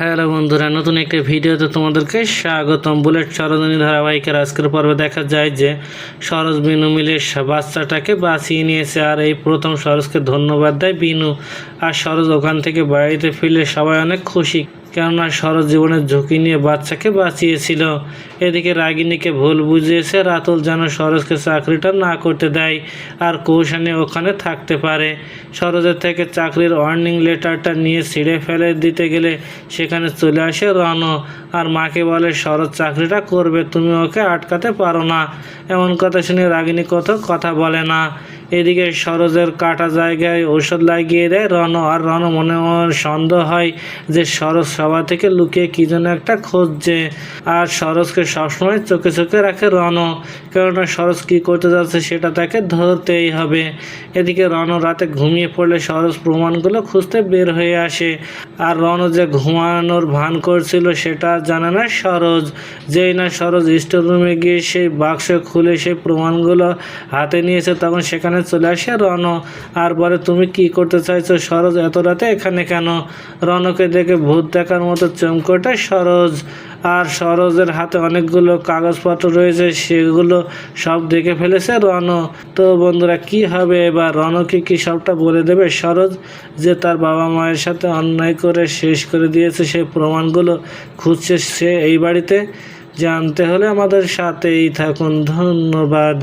Hello বন্ধুরা, নতুন একটি ভিডিওতে তোমাদেরকে স্বাগতম। বুলেট সরোজনী ধারাবাহিকের আজকের পর্বে দেখা যায় যে সরোজ বিনু মিলে বাচ্চাটাকে বাঁচিয়ে নিয়েছে আর এই প্রথম সরোজকে ধন্যবাদ দেয় বিনু। আর সরোজ ওখান থেকে বাড়িতে ফিরলে সবাই অনেক খুশি, কেননা সরোজ জীবনের ঝুঁকি নিয়ে বাচ্চাকে বাঁচিয়েছিল। এদিকে রাগিনীকে ভুল বুঝিয়েছে, রাতুল যেন সরোজকে চাকরিটা না করতে দেয় আর কৌশানি ওখানে থাকতে পারে। সরোজের থেকে চাকরির ওয়ার্নিং লেটারটা নিয়ে ছিঁড়ে ফেলে দিতে গেলে সেখানে চলে আসে রণ আর মাকে বলে শরৎ চাকরিটা করবে, তুমি ওকে আটকাতে পারো না। এমন কথা শুনে রাগিনী কত কথা বলে না। এদিকে সরোজের কাটা জায়গায় ঔষধ লাগিয়ে দেয় রণ, আর রণ মনে সন্দেহ হয় যে সরোজ সবার থেকে লুকিয়ে কি যেন একটা খুঁজছে। আর সরোজকে সবসময় চোখে চোখে রাখে রণ, কেননা সরোজ কী করতে যাচ্ছে সেটা তাকে ধরতেই হবে। এদিকে রণ রাতে ঘুমিয়ে পড়লে সরোজ প্রমাণগুলো খুঁজতে বের হয়ে আসে। আর রণ যে ঘুমানোর ভান করছিল সেটা জানে না সরোজ। যেই না সরোজ স্টোর রুমে গিয়ে সেই বাক্স খুলে সেই প্রমাণগুলো হাতে নিয়েছে, তখন সেখানে চলে আসে রণ আর বলে, তুমি কি করতে চাইছো সরোজ? এত রাতে এখানে কেন? রণকে দেখে ভূত দেখার মতো চমকটে সরোজ। আর সরোজের হাতে অনেকগুলো কাগজপত্র রয়েছে, সেগুলো সব দেখে ফেলেছে রণ তো বন্ধুরা, কি হবে এবার? রণকে কি সবটা বলে দেবে সরোজ? যে তার বাবা মায়ের সাথে অন্যায় করে শেষ করে দিয়েছে সেই প্রমাণগুলো খুঁজছে সে এই বাড়িতে? জানতে হলে আমাদের সাথেই থাকুন। ধন্যবাদ।